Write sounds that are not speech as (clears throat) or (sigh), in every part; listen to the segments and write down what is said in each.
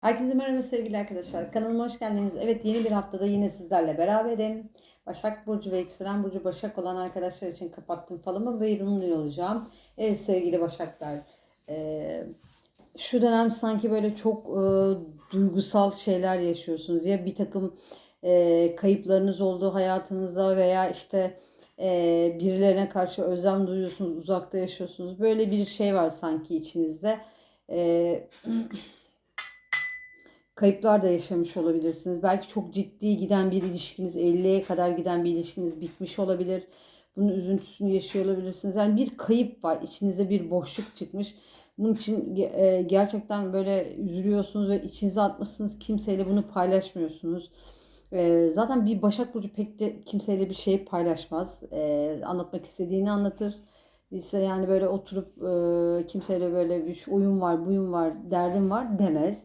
Herkese merhaba sevgili arkadaşlar. Kanalıma hoş geldiniz. Evet yeni bir haftada yine sizlerle beraberim. Başak Burcu ve Yükselen Burcu Başak olan arkadaşlar için kapattım falımı ve yorumluyor olacağım. Evet sevgili Başaklar. eee, şu dönem sanki böyle çok e, duygusal şeyler yaşıyorsunuz. Ya bir takım e, kayıplarınız oldu hayatınızda veya işte e, birilerine karşı özlem duyuyorsunuz, uzakta yaşıyorsunuz. Böyle bir şey var sanki içinizde. E, (clears throat) kayıplar da yaşamış olabilirsiniz. Belki çok ciddi giden bir ilişkiniz, 50'ye kadar giden bir ilişkiniz bitmiş olabilir. Bunun üzüntüsünü yaşıyor olabilirsiniz. Yani bir kayıp var. İçinize bir boşluk çıkmış. Bunun için e, gerçekten böyle üzülüyorsunuz ve içinize atmışsınız. Kimseyle bunu paylaşmıyorsunuz. E, zaten bir Başak Burcu pek de kimseyle bir şey paylaşmaz. E, anlatmak istediğini anlatır. ise yani böyle oturup kimseyle böyle bir oyun var, buyum var, derdim var demez.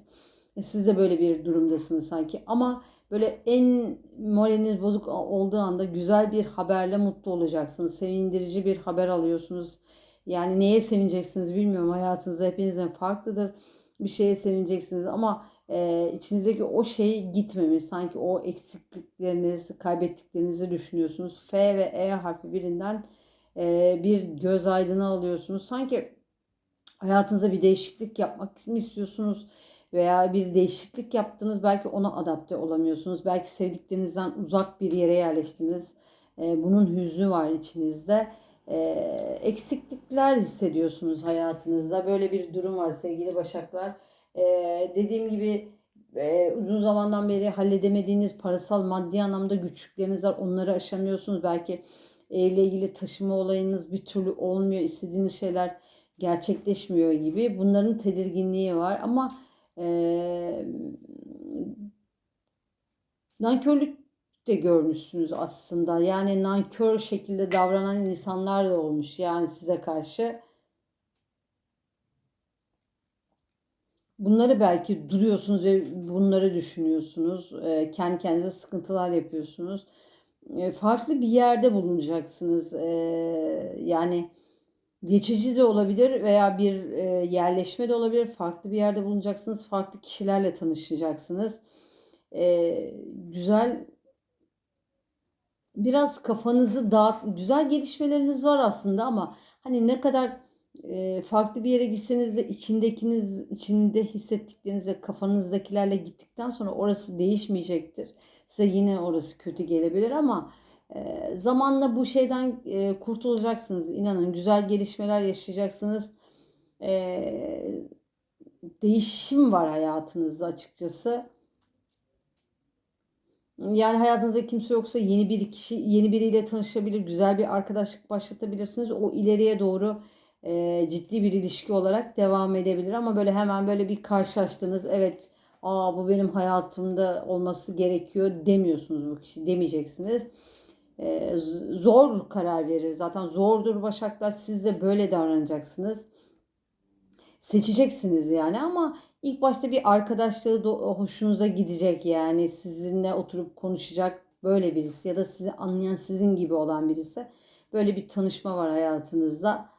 E, Siz de böyle bir durumdasınız sanki. Ama böyle en moraliniz bozuk olduğu anda güzel bir haberle mutlu olacaksınız. Sevindirici bir haber alıyorsunuz. Yani neye sevineceksiniz bilmiyorum. Hayatınızda hepinizin farklıdır. Bir şeye sevineceksiniz ama e, içinizdeki o şey gitmemiş. Sanki o eksiklikleriniz, kaybettiklerinizi düşünüyorsunuz. F ve E harfi birinden e, bir göz aydını alıyorsunuz. Sanki hayatınıza bir değişiklik yapmak mı istiyorsunuz? Veya bir değişiklik yaptınız belki ona adapte olamıyorsunuz. Belki sevdiklerinizden uzak bir yere yerleştiniz. E, bunun hüznü var içinizde. E, eksiklikler hissediyorsunuz hayatınızda. Böyle bir durum var sevgili Başaklar. E, dediğim gibi e, uzun zamandan beri halledemediğiniz parasal maddi anlamda güçlükleriniz var. Onları aşamıyorsunuz. Belki evle ilgili taşıma olayınız bir türlü olmuyor. İstediğiniz şeyler gerçekleşmiyor gibi. Bunların tedirginliği var ama ee, nankörlük de görmüşsünüz aslında. Yani nankör şekilde davranan insanlar da olmuş yani size karşı. Bunları belki duruyorsunuz ve bunları düşünüyorsunuz. Ee, kendi kendinize sıkıntılar yapıyorsunuz. Ee, farklı bir yerde bulunacaksınız. Ee, yani geçici de olabilir veya bir e, yerleşme de olabilir. Farklı bir yerde bulunacaksınız. Farklı kişilerle tanışacaksınız. E, güzel biraz kafanızı dağıt güzel gelişmeleriniz var aslında ama hani ne kadar e, farklı bir yere gitseniz de içindekiniz içinde hissettikleriniz ve kafanızdakilerle gittikten sonra orası değişmeyecektir. Size yine orası kötü gelebilir ama e, zamanla bu şeyden e, kurtulacaksınız. İnanın güzel gelişmeler yaşayacaksınız. E, değişim var hayatınızda açıkçası. Yani hayatınızda kimse yoksa yeni bir kişi, yeni biriyle tanışabilir, güzel bir arkadaşlık başlatabilirsiniz. O ileriye doğru e, ciddi bir ilişki olarak devam edebilir. Ama böyle hemen böyle bir karşılaştınız. Evet, aa bu benim hayatımda olması gerekiyor demiyorsunuz bu kişi, demeyeceksiniz. E, zor karar verir. Zaten zordur Başaklar. Siz de böyle davranacaksınız. Seçeceksiniz yani ama ilk başta bir arkadaşlığı da hoşunuza gidecek yani sizinle oturup konuşacak böyle birisi ya da sizi anlayan sizin gibi olan birisi. Böyle bir tanışma var hayatınızda.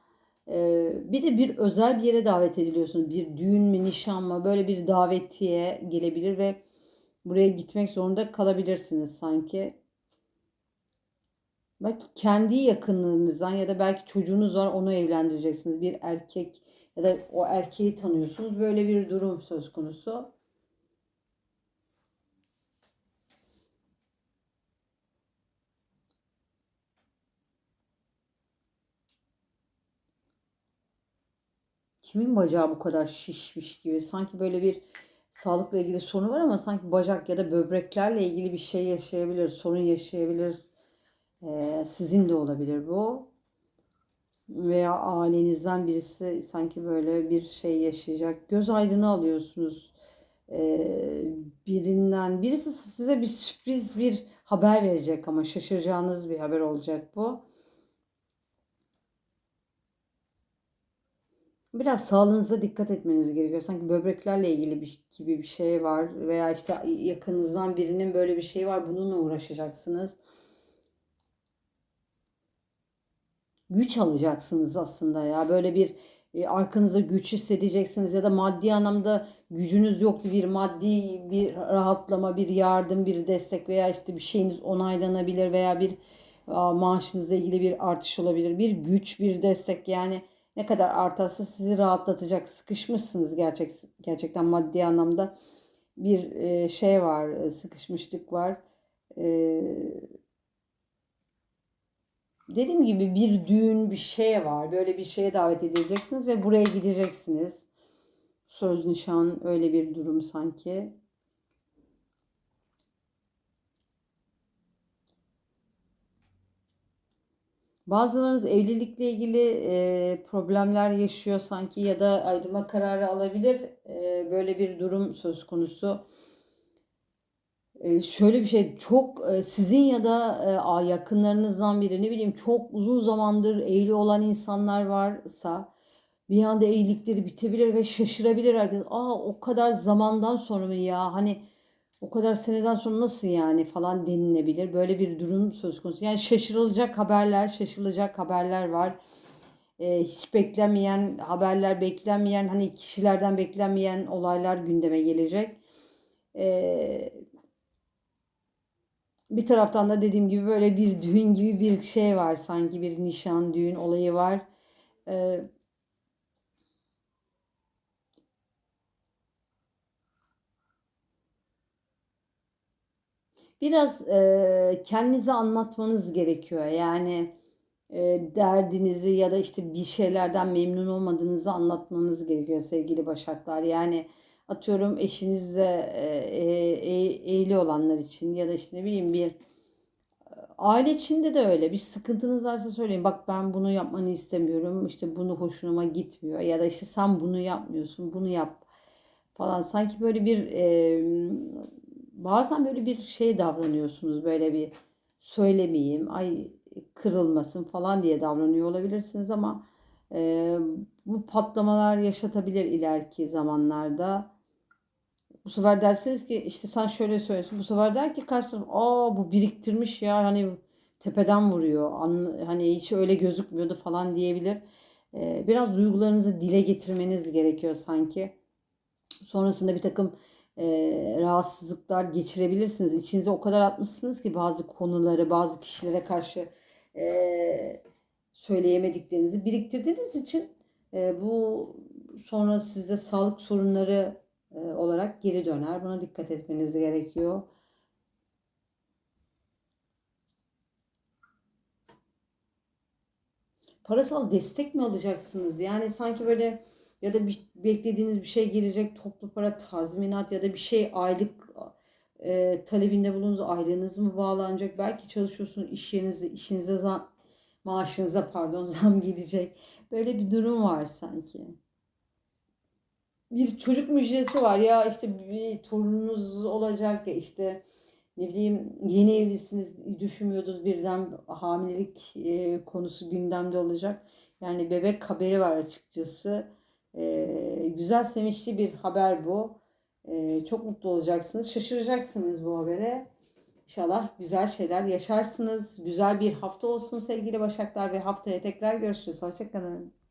Ee, bir de bir özel bir yere davet ediliyorsunuz. Bir düğün mü, nişan mı böyle bir davetiye gelebilir ve buraya gitmek zorunda kalabilirsiniz sanki. Belki kendi yakınlığınızdan ya da belki çocuğunuz var onu evlendireceksiniz. Bir erkek ya da o erkeği tanıyorsunuz. Böyle bir durum söz konusu. Kimin bacağı bu kadar şişmiş gibi? Sanki böyle bir sağlıkla ilgili sorunu var ama sanki bacak ya da böbreklerle ilgili bir şey yaşayabilir, sorun yaşayabilir. Ee, sizin de olabilir bu. Veya ailenizden birisi sanki böyle bir şey yaşayacak. Göz aydını alıyorsunuz. Ee, birinden birisi size bir sürpriz bir haber verecek ama şaşıracağınız bir haber olacak bu. Biraz sağlığınıza dikkat etmeniz gerekiyor. Sanki böbreklerle ilgili bir gibi bir şey var veya işte yakınınızdan birinin böyle bir şey var. Bununla uğraşacaksınız. Güç alacaksınız aslında ya. Böyle bir e, arkanıza güç hissedeceksiniz ya da maddi anlamda gücünüz yoktu bir maddi bir rahatlama, bir yardım, bir destek veya işte bir şeyiniz onaylanabilir veya bir a, maaşınızla ilgili bir artış olabilir. Bir güç, bir destek yani ne kadar artarsa sizi rahatlatacak. Sıkışmışsınız gerçek gerçekten maddi anlamda bir e, şey var, e, sıkışmışlık var. E, dediğim gibi bir düğün, bir şey var. Böyle bir şeye davet edileceksiniz ve buraya gideceksiniz. Söz nişan öyle bir durum sanki. Bazılarınız evlilikle ilgili e, problemler yaşıyor sanki ya da ayrılma kararı alabilir. E, böyle bir durum söz konusu. Şöyle bir şey çok sizin ya da yakınlarınızdan biri ne bileyim çok uzun zamandır evli olan insanlar varsa bir anda evlilikleri bitebilir ve şaşırabilir herkes. Aa o kadar zamandan sonra mı ya hani o kadar seneden sonra nasıl yani falan denilebilir. Böyle bir durum söz konusu. Yani şaşırılacak haberler, şaşırılacak haberler var. Ee, hiç beklenmeyen haberler, beklenmeyen hani kişilerden beklenmeyen olaylar gündeme gelecek. Ee, bir taraftan da dediğim gibi böyle bir düğün gibi bir şey var sanki bir nişan düğün olayı var. Ee, Biraz e, kendinizi anlatmanız gerekiyor. Yani e, derdinizi ya da işte bir şeylerden memnun olmadığınızı anlatmanız gerekiyor sevgili Başaklar. Yani atıyorum eşinizle e, e, e- evli olanlar için ya da işte ne bileyim bir aile içinde de öyle. Bir sıkıntınız varsa söyleyin. Bak ben bunu yapmanı istemiyorum. İşte bunu hoşuma gitmiyor. Ya da işte sen bunu yapmıyorsun. Bunu yap falan. Sanki böyle bir e, bazen böyle bir şey davranıyorsunuz. Böyle bir söylemeyeyim, ay kırılmasın falan diye davranıyor olabilirsiniz ama e, bu patlamalar yaşatabilir ileriki zamanlarda. Bu sefer dersiniz ki işte sen şöyle söylüyorsun. Bu sefer der ki karşı taraf aa bu biriktirmiş ya hani tepeden vuruyor. An, hani hiç öyle gözükmüyordu falan diyebilir. E, biraz duygularınızı dile getirmeniz gerekiyor sanki. Sonrasında bir takım e, rahatsızlıklar geçirebilirsiniz. İçinize o kadar atmışsınız ki bazı konuları, bazı kişilere karşı e, söyleyemediklerinizi biriktirdiğiniz için e, bu sonra size sağlık sorunları e, olarak geri döner. Buna dikkat etmeniz gerekiyor. Parasal destek mi alacaksınız? Yani sanki böyle ya da bir, beklediğiniz bir şey gelecek toplu para tazminat ya da bir şey aylık e, talebinde bulunduğunuz aylığınız mı bağlanacak? Belki çalışıyorsunuz iş yerinize, işinize zam, maaşınıza pardon (laughs) zam gelecek. Böyle bir durum var sanki. Bir çocuk müjdesi var ya işte bir torununuz olacak ya işte ne bileyim yeni evlisiniz düşünmüyordunuz birden hamilelik e, konusu gündemde olacak. Yani bebek haberi var açıkçası. E, güzel sevinçli bir haber bu. E, çok mutlu olacaksınız. Şaşıracaksınız bu habere. İnşallah güzel şeyler yaşarsınız. Güzel bir hafta olsun sevgili Başaklar ve haftaya tekrar görüşürüz. Hoşçakalın.